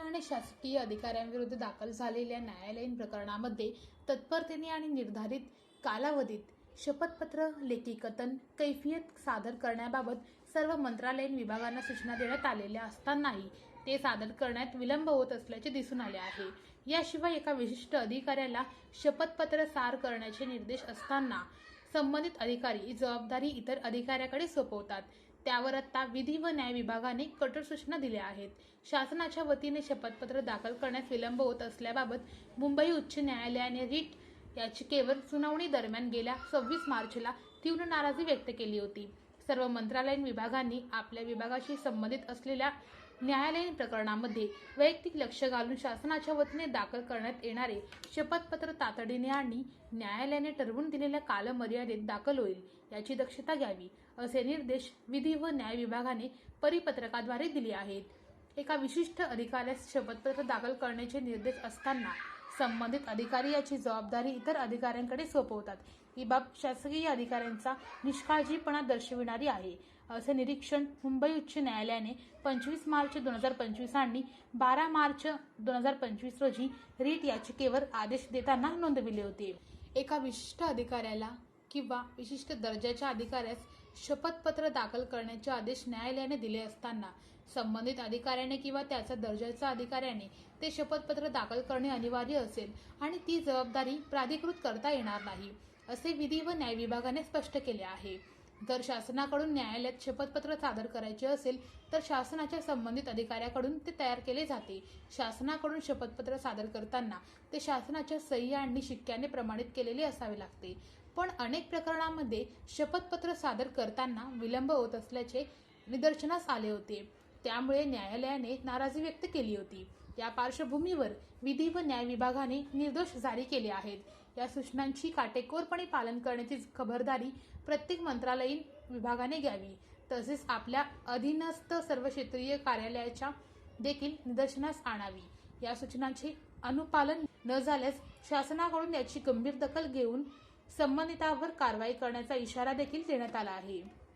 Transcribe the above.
आणि शासकीय अधिकाऱ्यांविरुद्ध दाखल झालेल्या न्यायालयीन प्रकरणामध्ये तत्परतेने आणि निर्धारित कालावधीत शपथपत्र लेखी कथन कैफियत सादर करण्याबाबत सर्व मंत्रालयीन विभागांना सूचना देण्यात आलेल्या असतानाही ते सादर करण्यात विलंब होत असल्याचे दिसून आले आहे. याशिवाय एका विशिष्ट अधिकाऱ्याला शपथपत्र सार करण्याचे निर्देश असताना संबंधित अधिकारी ही जबाबदारी इतर अधिकाऱ्याकडे सोपवतात. त्यावर आता विधी व न्याय विभागाने कठोर सूचना दिल्या आहेत. शासनाच्या वतीने शपथपत्र दाखल करण्यास विलंब होत असल्याबाबत मुंबई उच्च न्यायालयाने रिट याचिकेवर सुनावणी दरम्यान गेल्या सव्वीस मार्चला तीव्र नाराजी व्यक्त केली होती. सर्व मंत्रालयीन विभागांनी आपल्या विभागाशी संबंधित असलेल्या न्यायालयीन प्रकरणामध्ये वैयक्तिक लक्ष घालून शासनाच्या वतीने दाखल करण्यात येणारे शपथपत्र तातडीने आणि न्यायालयाने ठरवून दिलेल्या कालमर्यादेत दाखल होईल याची दक्षता घ्यावी असे निर्देश विधी व न्याय विभागाने परिपत्रकाद्वारे दिले आहेत. एका विशिष्ट अधिकाऱ्यास शपथपत्र दाखल करण्याचे निर्देश असताना संबंधित अधिकारी याची जबाबदारी इतर अधिकाऱ्यांकडे सोपवतात. ही बाब शासकीय अधिकाऱ्यांचा निष्काळजीपणा दर्शविणारी आहे. असे निरीक्षण मुंबई उच्च न्यायालयाने पंचवीस मार्च दोन हजार पंचवीस आणि बारा मार्च दोन हजार पंचवीस रोजी रीट याचिकेवर आदेश देताना नोंदविले होते. एका विशिष्ट अधिकाऱ्याला किंवा विशिष्ट दर्जाच्या अधिकाऱ्यास शपथपत्र दाखल करण्याचे आदेश न्यायालयाने दिले असताना संबंधित अधिकाऱ्याने किंवा त्याचा दर्जाच्या अधिकाऱ्याने ते शपथपत्र दाखल करणे अनिवार्य असेल आणि ती जबाबदारी प्राधिकृत करता येणार नाही असे विधी व न्याय विभागाने स्पष्ट केले आहे. जर शासनाकडून न्यायालयात शपथपत्र सादर करायचे असेल तर शासनाच्या संबंधित अधिकाऱ्याकडून ते तयार केले जाते. शासनाकडून शपथपत्र सादर करताना ते शासनाच्या सह्य आणि शिक्क्याने प्रमाणित केलेले असावे लागते. पण अनेक प्रकरणांमध्ये शपथपत्र सादर करताना विलंब होत असल्याचे निदर्शनास आले होते. त्यामुळे न्यायालयाने नाराजी व्यक्त केली होती. या पार्श्वभूमीवर विधी व न्याय विभागाने निर्दोष जारी केले आहेत. या सूचनांची काटेकोरपणे पालन करण्याची खबरदारी प्रत्येक मंत्रालयीन विभागाने घ्यावी. तसेच आपल्या अधीनस्थ सर्व क्षेत्रीय कार्यालयाच्या देखील निदर्शनास आणावी. या सूचनांचे अनुपालन न झाल्यास शासनाकडून याची गंभीर दखल घेऊन संबंधितांवर कारवाई करण्याचा इशारा देखील देण्यात आला आहे.